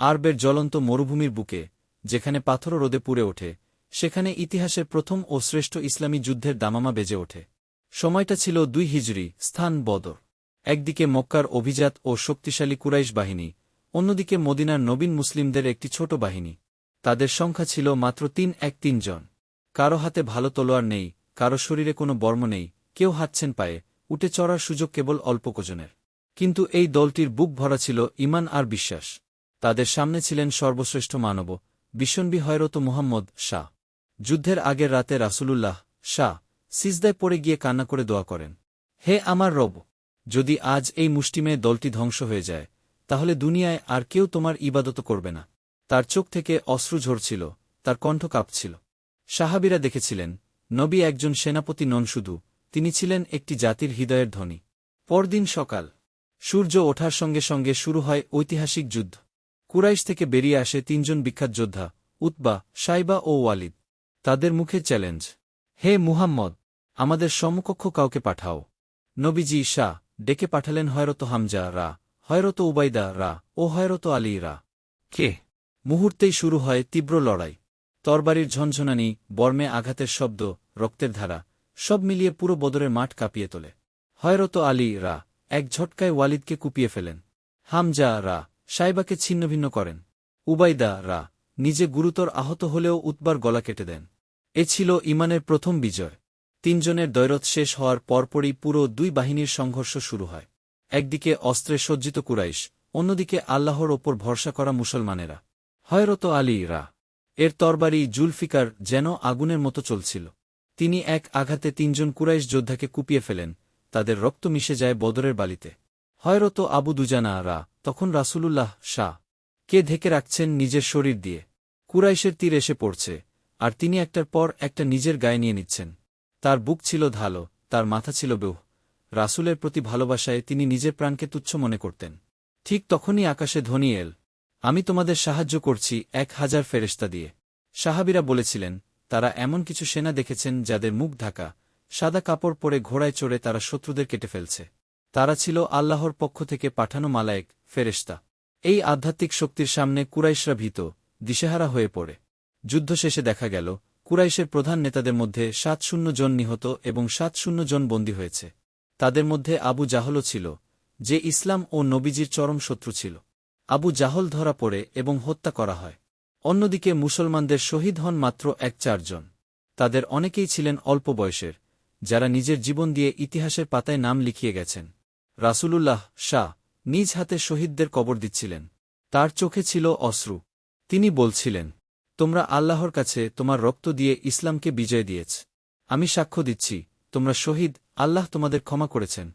আরবের জ্বলন্ত মরুভূমির বুকে, যেখানে পাথর রোদে পুড়ে ওঠে, সেখানে ইতিহাসের প্রথম ও শ্রেষ্ঠ ইসলামী যুদ্ধের দামামা বেজে ওঠে। সময়টা ছিল দুই হিজরি, স্থান বদর। একদিকে মক্কার অভিজাত ও শক্তিশালী কুরাইশ বাহিনী, অন্যদিকে মদিনার নবীন মুসলিমদের একটি ছোট বাহিনী। তাদের সংখ্যা ছিল মাত্র তিন এক তিনজন কারও হাতে ভালো তলোয়ার নেই, কারও শরীরে কোনো বর্ম নেই, কেউ হাঁটছেন পায়ে, উঠে চড়ার সুযোগ কেবল অল্প কজনের কিন্তু এই দলটির বুক ভরা ছিল ইমান আর বিশ্বাস। তাদের সামনে ছিলেন সর্বশ্রেষ্ঠ মানব, বিশ্বনবী হয়রত মুহাম্মদ শাহ। যুদ্ধের আগের রাতে রাসূলুল্লাহ শাহ সিজদায় পড়ে গিয়ে কান্না করে দোয়া করেন, হে আমার রব, যদি আজ এই মুষ্টিমেয় দলটি ধ্বংস হয়ে যায়, তাহলে দুনিয়ায় আর কেউ তোমার ইবাদত করবে না। তার চোখ থেকে অশ্রু ঝরছিল, তার কণ্ঠ কাঁপছিল। সাহাবিরা দেখেছিলেন, নবী একজন সেনাপতি নন শুধু, তিনি ছিলেন একটি জাতির হৃদয়ের ধ্বনি পরদিন সকাল, সূর্য ওঠার সঙ্গে সঙ্গে শুরু হয় ঐতিহাসিক যুদ্ধ। কুরাইশ থেকে বেরিয়ে আসে তিনজন বিখ্যাত যোদ্ধা, উতবা, সাইবা ও ওয়ালিদ। তাদের মুখে চ্যালেঞ্জ, হে মুহাম্মদ, আমাদের সমকক্ষ কাউকে পাঠাও। নবীজি শাহ, ডেকে পাঠালেন হয়রত হামজা রা, হয়রত উবাইদা রা ও হয়রত আলী রা। কে? মুহূর্তেই শুরু হয় তীব্র লড়াই। তরবারির ঝনঝনানি, বর্মে আঘাতের শব্দ, রক্তের ধারা, সব মিলিয়ে পুরো বদরের মাঠ কাঁপিয়ে তোলে। হয়রত আলী রা এক ঝটকায় ওয়ালিদকে কুপিয়ে ফেলেন। হামজা রা সাইবাকে ছিন্নভিন্ন করেন। উবাইদা রা নিজে গুরুতর আহত হলেও উৎবার গলা কেটে দেন। এ ছিল ইমানের প্রথম বিজয়। তিনজনের দৈরত শেষ হওয়ার পরপরই পুরো দুই বাহিনীর সংঘর্ষ শুরু হয়। একদিকে অস্ত্রে সজ্জিত কুরাইশ, অন্যদিকে আল্লাহর ওপর ভরসা করা মুসলমানেরা। হয়রত আলী রা এর তরবারি জুলফিকার যেন আগুনের মতো চলছিল। তিনি এক আঘাতে তিনজন কুরাইশ যোদ্ধাকে কুপিয়ে ফেলেন, তাদের রক্ত মিশে যায় বদরের বালিতে। হয়রত আবু দুজানা রা, তখন রাসূলুল্লাহ শাহ, কে ঢেকে রাখছেন নিজের শরীর দিয়ে। কুরাইশের তীর এসে পড়ছে, আর তিনি একটার পর একটা নিজের গায়ে নিয়ে নিচ্ছেন। তার বুক ছিল ধালো, তার মাথা ছিল বেহ রাসূলের প্রতি ভালোবাসায় তিনি নিজের প্রাণকে তুচ্ছ মনে করতেন। ঠিক তখনই আকাশে ধ্বনি এল, আমি তোমাদের সাহায্য করছি এক হাজার ফেরেস্তা দিয়ে। সাহাবিরা বলেছিলেন, তারা এমন কিছু সেনা দেখেছেন যাদের মুখ ঢাকা, সাদা কাপড় পরে ঘোড়ায় চড়ে তারা শত্রুদের কেটে ফেলছে। তারা ছিল আল্লাহর পক্ষ থেকে পাঠানো মালায়েক ফেরেস্তা এই আধ্যাত্মিক শক্তির সামনে কুরাইশরা ভীত, দিশেহারা হয়ে পড়ে। যুদ্ধ শেষে দেখা গেল, কুরাইশের প্রধান নেতাদের মধ্যে সাত শূন্য জন নিহত এবং সাত শূন্য জন বন্দী হয়েছে। তাদের মধ্যে আবু জাহলও ছিল, যে ইসলাম ও নবীজির চরম শত্রু ছিল। আবু জাহল ধরা পড়ে এবং হত্যা করা হয়। অন্যদিকে মুসলমানদের শহীদ হন মাত্র এক চারজন তাদের অনেকেই ছিলেন অল্প বয়সের, যারা নিজের জীবন দিয়ে ইতিহাসের পাতায় নাম লিখিয়ে গেছেন। রাসূলুল্লাহ শাহ নিজ হাতে শহীদদের কবর দিচ্ছিলেন। তার চোখে ছিল অশ্রু। তিনি বলছিলেন, তোমরা আল্লাহর কাছে তোমার রক্ত দিয়ে ইসলামকে বিজয় দিয়েছ। আমি সাক্ষ্য দিচ্ছি, তোমরা শহীদ, আল্লাহ তোমাদের ক্ষমা করেছেন।